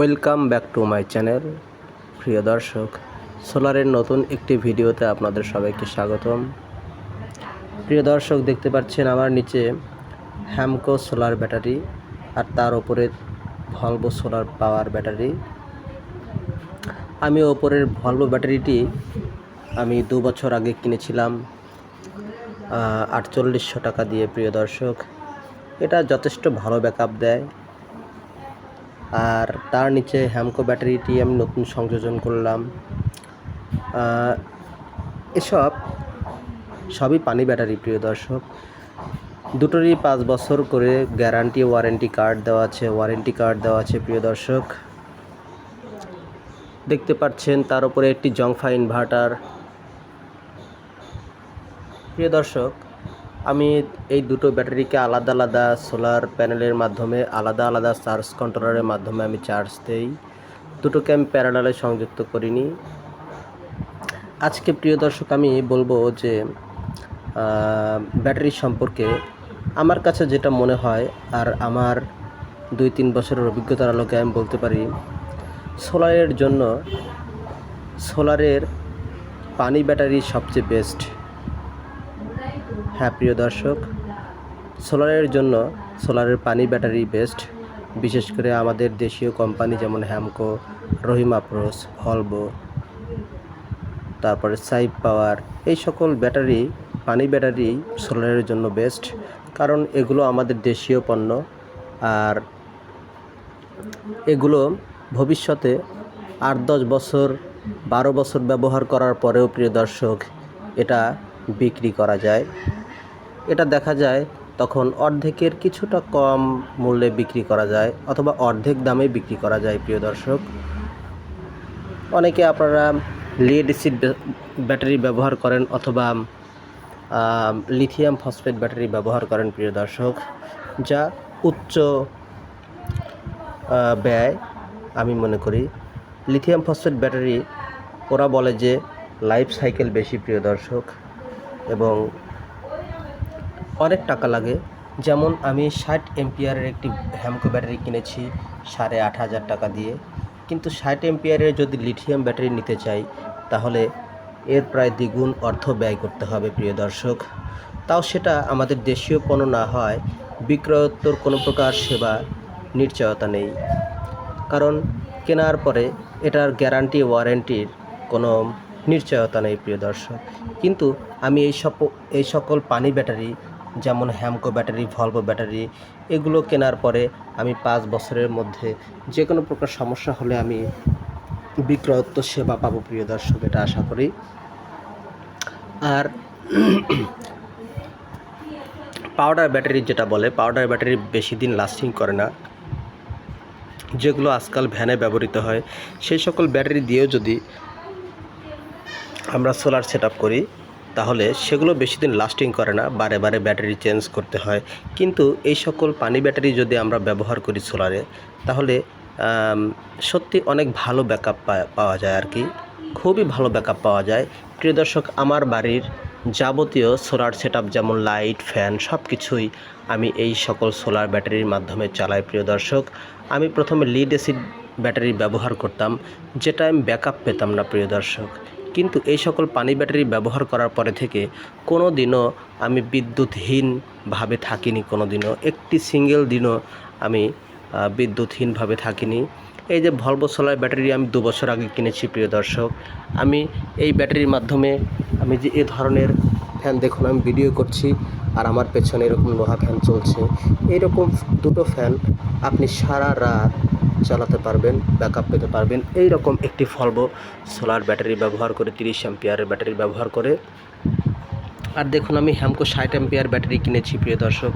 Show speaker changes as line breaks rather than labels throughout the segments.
Welcome back to my channel. প্রিয় দর্শক, সোলারের নতুন একটি ভিডিওতে আপনাদের সবাইকে স্বাগতম। প্রিয় দর্শক, দেখতে পাচ্ছেন আমার নিচে হ্যামকো সোলার ব্যাটারি আর তার ওপরে ভলভো সোলার পাওয়ার ব্যাটারি। আমি ওপরের ভলভো ব্যাটারিটি আমি দু বছর আগে কিনেছিলাম আটচল্লিশশো টাকা দিয়ে, প্রিয় দর্শক। এটা যথেষ্ট ভালো ব্যাকআপ দেয়। আর তার নিচে হ্যামকো ব্যাটারিটি আমি নতুন সংযোজন করলাম। এসব সবই পানি ব্যাটারি, প্রিয় দর্শক। দুটোরই পাঁচ বছর করে গ্যারান্টি ওয়ারেন্টি কার্ড দেওয়া আছে ওয়ারেন্টি কার্ড দেওয়া আছে, প্রিয় দর্শক। দেখতে পাচ্ছেন তার উপরে একটি জংফা ইনভার্টার প্রিয় দর্শক আমি এই দুটো ব্যাটারিকে আলাদা আলাদা সোলার প্যানেলের মাধ্যমে, আলাদা আলাদা চার্জ কন্ট্রোলারের মাধ্যমে আমি চার্জ দেই। দুটোকে আমি প্যারালালে সংযুক্ত করিনি। আজকে প্রিয় দর্শক, আমি বলব যে ব্যাটারি সম্পর্কে আমার কাছে যেটা মনে হয় আর আমার দুই তিন বছরের অভিজ্ঞতার আলোকে আমি বলতে পারি সোলারের জন্য সোলারের পানি ব্যাটারি সবচেয়ে বেস্ট হ্যাঁ প্রিয় দর্শক, সোলারের জন্য সোলারের পানি ব্যাটারি বেস্ট। বিশেষ করে আমাদের দেশীয় কোম্পানি যেমন হ্যামকো, রহিম আপ্রোস ভলভো, তারপরে সাইপ পাওয়ার, এই সকল ব্যাটারি, পানি ব্যাটারি সোলারের জন্য বেস্ট। কারণ এগুলো আমাদের দেশীয় পণ্য আর এগুলো ভবিষ্যতে আট দশ বছর, বারো বছর ব্যবহার করার পরেও, প্রিয় দর্শক, এটা বিক্রি করা যায়। এটা দেখা যায় তখন অর্ধেকের কিছুটা কম মূল্যে বিক্রি করা যায় অথবা অর্ধেক দামে বিক্রি করা যায়, প্রিয় দর্শক। অনেকে আপনারা লিড অ্যাসিড ব্যাটারি ব্যবহার করেন অথবা লিথিয়াম ফসফেট ব্যাটারি ব্যবহার করেন, প্রিয় দর্শক, যা উচ্চ ব্যয়, আমি মনে করি। লিথিয়াম ফসফেট ব্যাটারি ওরা বলে যে লাইফ সাইকেল বেশি, প্রিয় দর্শক, এবং অনেক টাকা লাগে। যেমন আমি ষাট এমপিয়ারের একটি হ্যামকো ব্যাটারি কিনেছি, সাড়ে আট হাজার টাকা দিয়ে। কিন্তু ষাট এমপিয়ারের যদি লিথিয়াম ব্যাটারি নিতে চাই, তাহলে এর প্রায় দ্বিগুণ অর্থ ব্যয় করতে হবে, প্রিয় দর্শক। তাও সেটা আমাদের দেশীয় পণ্য না হয়, বিক্রয়োত্তর কোনো প্রকার সেবা নিশ্চয়তা নেই। কারণ কেনার পরে এটার গ্যারান্টি ওয়ারেন্টির কোনো নিশ্চয়তা নেই, প্রিয় দর্শক। কিন্তু আমি এই সব এই সকল পানি ব্যাটারি যেমন হ্যামকো ব্যাটারি ভলভো ব্যাটারি এগুলো কেনার পরে আমি পাঁচ বছরের মধ্যে যে কোনো প্রকার সমস্যা হলে আমি বিক্রয়ত্ব সেবা পাবো প্রিয় দর্শক, এটা আশা করি। আর পাউডার ব্যাটারি যেটা বলে পাউডার ব্যাটারি বেশি দিন লাস্টিং করে না। যেগুলো আজকাল ভ্যানে ব্যবহৃত হয়, সেই সকল ব্যাটারি দিয়েও যদি আমরা সোলার সেট করি তাহলে সেগুলো বেশি দিন লাস্টিং করে না, বারে বারে ব্যাটারি চেঞ্জ করতে হয়। কিন্তু এই সকল পানি ব্যাটারি যদি আমরা ব্যবহার করি সোলারে তাহলে সত্যি অনেক ভালো ব্যাকআপ পাওয়া যায় আর কি। খুবই ভালো ব্যাকআপ পাওয়া যায়। প্রিয় দর্শক, আমার বাড়ির যাবতীয় সোলার সেট যেমন লাইট ফ্যান সব কিছুই আমি এই সকল সোলার ব্যাটারির মাধ্যমে চালাই, প্রিয় দর্শক। আমি প্রথমে লিড অ্যাসিড ব্যাটারি ব্যবহার করতাম, যেটা আমি ব্যাকআপ পেতাম না, প্রিয় দর্শক। কিন্তু এই সকল পানি ব্যাটারি ব্যবহার করার পরে থেকে কোনো দিনও আমি বিদ্যুৎহীনভাবে থাকিনি কোনো দিনও একটি সিঙ্গেল দিনও আমি বিদ্যুৎহীনভাবে থাকিনি। এই যে ভলভো সোলার ব্যাটারি আমি দু বছর আগে কিনেছি, প্রিয় দর্শক। আমি এই ব্যাটারির মাধ্যমে আমি যে এ ধরনের ফ্যান দেখুন, আমি ভিডিও করছি আর আমার পেছনে এরকম লোহা ফ্যান চলছে। এইরকম দুটো ফ্যান আপনি সারা রাত চালাতে পারবেন ব্যাকআপ পেতে পারবেন। এই রকম একটি ভলভো সোলার ব্যাটারি ব্যবহার করে তিরিশ অ্যাম্পিয়ারের ব্যাটারি ব্যবহার করে। আর দেখুন, আমি হ্যামকো ষাট অ্যাম্পিয়ার ব্যাটারি কিনেছি, প্রিয় দর্শক।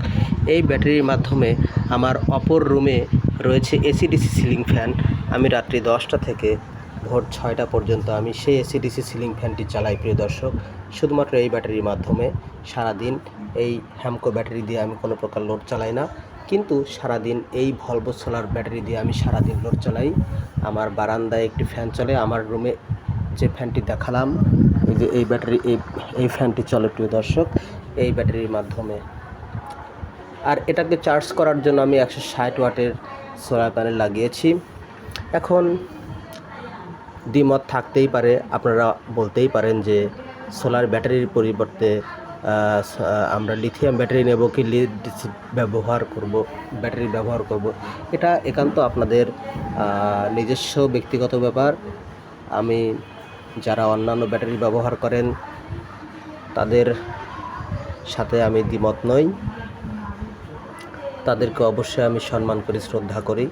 এই ব্যাটারির মাধ্যমে আমার অপর রুমে রয়েছে এসিডিসি সিলিং ফ্যান আমি রাত্রি দশটা থেকে ভোর ছয়টা পর্যন্ত আমি সেই এসিডিসি সিলিং ফ্যানটি চালাই, প্রিয় দর্শক। শুধুমাত্র এই ব্যাটারির মাধ্যমে সারাদিন এই হ্যামকো ব্যাটারি দিয়ে আমি কোনো প্রকার লোড চালাই না। কিন্তু সারাদিন এই ভলভো সোলার ব্যাটারি দিয়ে আমি সারাদিন লোড চালাই। আমার বারান্দায় একটি ফ্যান চলে, আমার রুমে যে ফ্যানটি দেখালাম, এই যে এই ব্যাটারি এই এই ফ্যানটি চলে প্রিয় দর্শক, এই ব্যাটারির মাধ্যমে। আর এটাকে চার্জ করার জন্য আমি একশো ষাট ওয়াটের সোলার প্যানেল লাগিয়েছি। এখন দ্বিমত থাকতেই পারে, আপনারা বলতেই পারেন যে সোলার ব্যাটারির পরিবর্তে আমরা লিথিয়াম ব্যাটারি নেব কি লিড ব্যবহার করব ব্যাটারি ব্যবহার করব। এটা একান্ত আপনাদের নিজস্ব ব্যক্তিগত ব্যাপার। আমি যারা অন্যান্য ব্যাটারি ব্যবহার করেন, তাদের সাথে আমি দ্বিমত নই। তাদেরকে অবশ্যই আমি সম্মান করি, শ্রদ্ধা করি।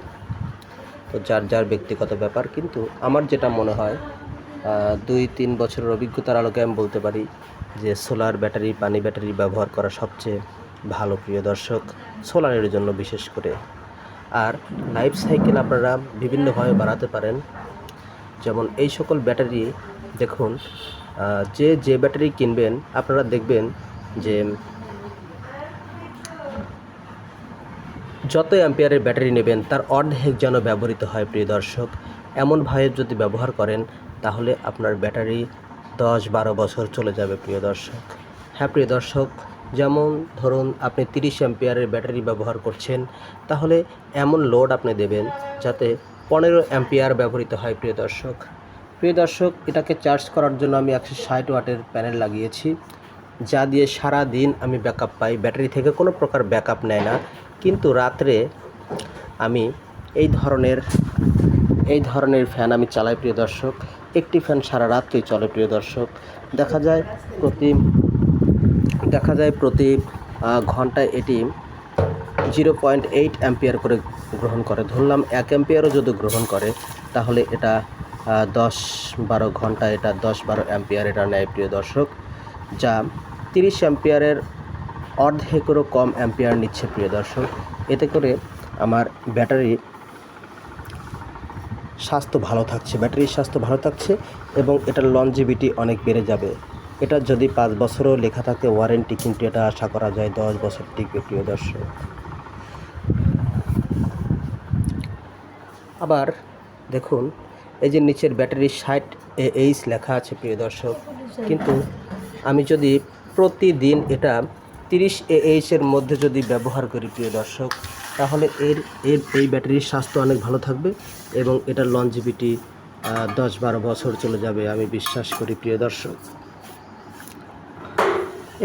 তো যার যার ব্যক্তিগত ব্যাপার, কিন্তু আমার যেটা মনে হয় দুই, তিন বছরের অভিজ্ঞতার আলোকে আমি বলতে পারি যে সোলার ব্যাটারি, পানি ব্যাটারি ব্যবহার করা সবচেয়ে ভালো প্রিয় দর্শক সোলারের জন্য বিশেষ করে। আর লাইফ সাইকেল আপনারা বিভিন্নভাবে বাড়াতে পারেন। যেমন এই সকল ব্যাটারি দেখুন যে যে ব্যাটারি কিনবেন, আপনারা দেখবেন যে যত অ্যাম্পিয়ারের ব্যাটারি নেবেন, তার অর্ধেক যেন ব্যবহৃত হয় প্রিয় দর্শক। এমনভাবে যদি ব্যবহার করেন তাহলে আপনার ব্যাটারি দশ বারো বছর চলে যাবে, প্রিয় দর্শক। হ্যাঁ প্রিয় দর্শক, যেমন ধরুন আপনি তিরিশ অ্যাম্পিয়ারের ব্যাটারি ব্যবহার করছেন, তাহলে এমন লোড আপনি দেবেন যাতে পনেরো অ্যাম্পিয়ার ব্যবহৃত হয়, প্রিয় দর্শক। প্রিয় দর্শক, এটাকে চার্জ করার জন্য আমি একশো ষাট ওয়াটের প্যানেল লাগিয়েছি, যা দিয়ে সারা দিন আমি ব্যাকআপ পাই। ব্যাটারি থেকে কোনো প্রকার ব্যাকআপ নেয় না। কিন্তু রাত্রে আমি এই ধরনের এই ধরনের ফ্যান আমি চালাই, প্রিয় দর্শক। একটি ফ্যান সারা রাত্রি চলে, প্রিয় দর্শক। দেখা যায় প্রতি, দেখা যায় প্রতি ঘন্টায় এটি জিরো পয়েন্ট এইট অ্যাম্পিয়ার করে গ্রহণ করে। ধরলাম এক অ্যাম্পিয়ারও যদি গ্রহণ করে, তাহলে এটা দশ বারো ঘণ্টা, এটা দশ বারো অ্যাম্পিয়ার এটা নেয়, প্রিয় দর্শক, যা তিরিশ অ্যাম্পিয়ারের অর্ধেকেরও কম অ্যাম্পিয়ার নিচ্ছে, প্রিয় দর্শক। এতে করে আমার ব্যাটারি স্বাস্থ্য ভালো থাকছে, ব্যাটারির স্বাস্থ্য ভালো থাকছে এবং এটার লনজিভিটি অনেক বেড়ে যাবে। এটা যদি পাঁচ বছরও লেখা থাকে ওয়ারেন্টি কিন্তু এটা আশা করা যায় দশ বছর টিকবে, প্রিয় দর্শক। আবার দেখুন, এই যে নিচের ব্যাটারি ষাট এইচ লেখা আছে, প্রিয় দর্শক। কিন্তু আমি যদি প্রতিদিন এটা তিরিশ এ এইচের মধ্যে যদি ব্যবহার করি, প্রিয় দর্শক তাহলে এর এর এই ব্যাটারির স্বাস্থ্য অনেক ভালো থাকবে এবং এটার লনজিভিটি দশ বারো বছর চলে যাবে, আমি বিশ্বাস করি, প্রিয় দর্শক।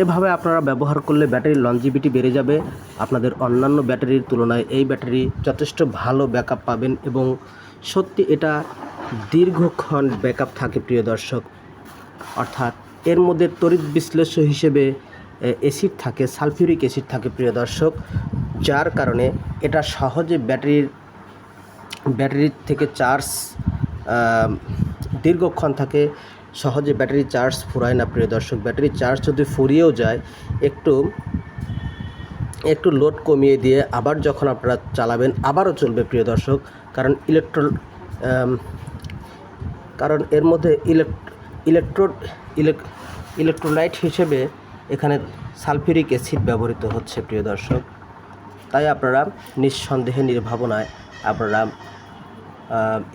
এভাবে আপনারা ব্যবহার করলে ব্যাটারির লনজিভিটি বেড়ে যাবে। আপনাদের অন্যান্য ব্যাটারির তুলনায় এই ব্যাটারি যথেষ্ট ভালো ব্যাকআপ পাবেন এবং সত্যি এটা দীর্ঘক্ষণ ব্যাকআপ থাকে, প্রিয় দর্শক। অর্থাৎ এর মধ্যে তড়িৎ বিশ্লেষ্য হিসেবে অ্যাসিড থাকে সালফিউরিক অ্যাসিড থাকে, প্রিয় দর্শক। যার কারণে এটা সহজে ব্যাটারির ব্যাটারির থেকে চার্জ দীর্ঘক্ষণ থাকে, সহজে ব্যাটারি চার্জ ফুরায় না, প্রিয় দর্শক। ব্যাটারি চার্জ যদি ফুরিয়েও যায়, একটু একটু লোড কমিয়ে দিয়ে আবার যখন আপনারা চালাবেন, আবারও চলবে, প্রিয় দর্শক। কারণ ইলেকট্রল কারণ এর মধ্যে ইলেকট্রো ইলেকট্রোলাইট হিসেবে এখানে সালফিউরিক অ্যাসিড ব্যবহৃত হচ্ছে, প্রিয় দর্শক। তাই আপনারা নিঃসন্দেহে নির্ভাবনায় আপনারা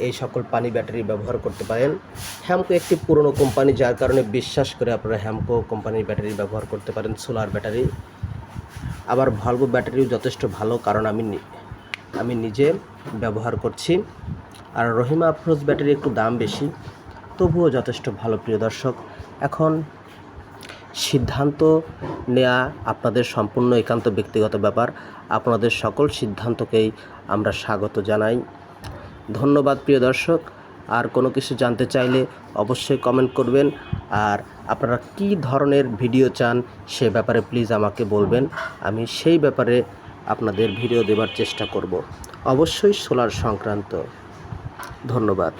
এই সকল পানি ব্যাটারি ব্যবহার করতে পারেন। হ্যামকো একটি পুরনো কোম্পানি, যার কারণে বিশ্বাস করে আপনারা হ্যামকো কোম্পানির ব্যাটারি ব্যবহার করতে পারেন, সোলার ব্যাটারি। আবার ভলভো ব্যাটারিও যথেষ্ট ভালো, কারণ আমি আমি নিজে ব্যবহার করছি। আর রহিমা আফরোজ ব্যাটারি একটু দাম বেশি, তবুও যথেষ্ট ভালো, প্রিয় দর্শক। এখন সিদ্ধান্ত নেওয়া আপনাদের সম্পূর্ণ একান্ত ব্যক্তিগত ব্যাপার। আপনাদের সকল সিদ্ধান্তকেই আমরা স্বাগত জানাই। ধন্যবাদ, প্রিয় দর্শক। আর কোনো কিছু জানতে চাইলে অবশ্যই কমেন্ট করবেন। আর আপনারা কী ধরনের ভিডিও চান সে ব্যাপারে প্লিজ আমাকে বলবেন। আমি সেই ব্যাপারে আপনাদের ভিডিও দেবার চেষ্টা করব। অবশ্যই সোলার সংক্রান্ত। ধন্যবাদ।